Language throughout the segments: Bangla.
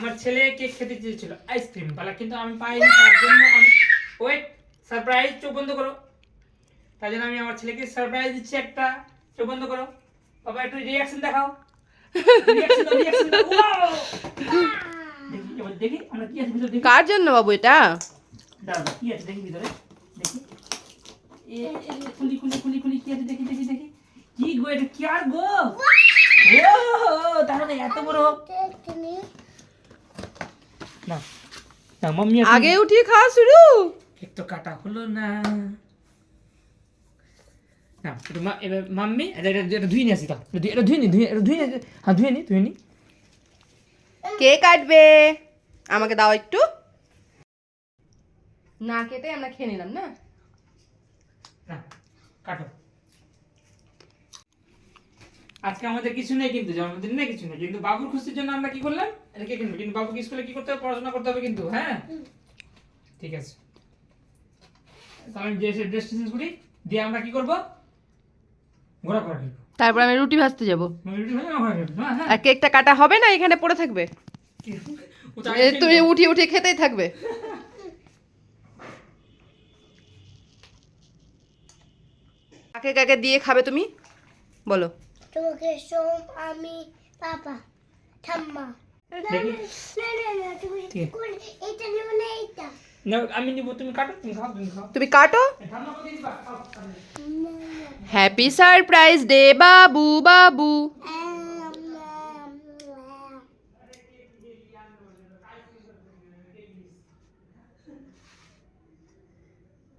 আমার ছেলে কেক খেতে চেয়েছিল আইসক্রিম বালা কিন্তু আমি পাইনি তার জন্য আমি ওয়েট সারপ্রাইজ চোখ বন্ধ করো। তার জন্য আমি আমার ছেলেকে সারপ্রাইজ দিচ্ছি একটা। চোখ বন্ধ করো। বাবা একটু রিয়াকশন দেখাও। দাও রিয়াকশন দাও। Wow! দেখি এবার দেখি আছে ভিতরে দেখি। কার জন্য বাবু এটা? কি আছে দেখি ভিতরে দেখি। খুলি খুলি খুলি খুলি কি আছে দেখি দেখি দেখি। কি গো এটা কি আর গো? তাহলে এত বড় না। না মাম্মি আগে উঠিয়ে খাওয়া শুরু? কেক তো কাটা হলো না। না এবার মাম্মি এটা এটা ধুয়ে নিয়ে আসি দাও এটা ধুয়ে- নি ধুয়ে এটা ধুয়ে নি হ্যাঁ ধুয়ে নি ধুয়ে নি। কে কাটবে? আমাকে দাও একটু। না কেটে আমরা খেয়ে নিলাম না? না কাটো। আজকে আমাদের কিছু নেই কিন্তু জন্মদিন নেই কিছু নেই। কিন্তু বাবুর খুশির জন্য আমরা কি করলাম? কে কিনবো? কিন্তু বাবুকে স্কুলে কি করতে হবে? পড়াশোনা করতে হবে কিন্তু হ্যাঁ? ঠিক আছে। তাহলে আমি যে ড্রেস চেঞ্জ করি। দিয়ে আমরা কি করব? ঘোরা ঘোরা খেলব। তারপর আমি রুটি ভাজতে যাব। হ্যাঁ হ্যাঁ। আর কেকটা কাটা হবে না? এখানে পড়ে থাকবে। তুমি। উঠিয়ে উঠিয়ে খেতেই থাকবে। কাকে কাকে দিয়ে খাবে তুমি? বলো। তোমাকে সোম আমি পাপা ঠাম্মা। তুমি কাটো হ্যাপি সারপ্রাইজ ডে বাবু বাবু।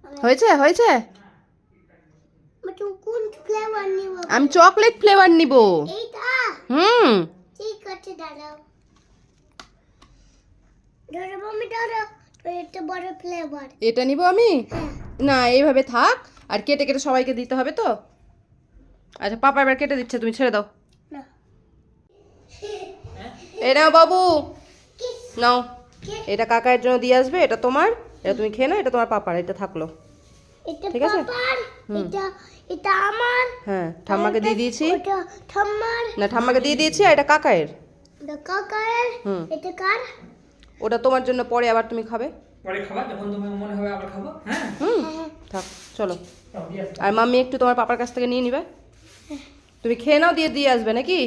হয়েছে হয়েছে আম। তুমি কোন ফ্লেভার নিব আমি চকলেট ফ্লেভার নিব। হুম। ঠিক আছে দাঁড়াও। এটা এটা নিব আমি? হ্যাঁ। না এইভাবে থাক। আর কেটে কেটে সবাইকে দিতে হবে তো? আচ্ছা পাপা এবার কেটে দিচ্ছে তুমি ছেড়ে দাও। না। এই নাও বাবু। নাও। এটা কাকার জন্য দিয়ে আসবে এটা তোমার। এটা তুমি খেয়ে নাও এটা তোমার পাপার এটা থাকল। ঠিক আছে? এটা এটা আমার। হ্যাঁ ঠাম্মাকে দিয়ে দিয়েছি। ওটা ঠাম্মার। না ঠাম্মাকে দিয়ে দিয়েছি আর এটা কাকায়ের। এটা কাকার হুম। এটা কার? ওটা তোমার জন্য পরে আবার তুমি খাবে। পরে খাবা যখন তোমার মনে হবে আবার খাব হ্যাঁ? হুম হ্যাঁ থাক চলো। আর মাম্মি একটু তোমার পাপার কাছ থেকে নিয়ে নিবে? তুমি খেয়ে নাও দিয়ে দিয়ে আসবে নাকি?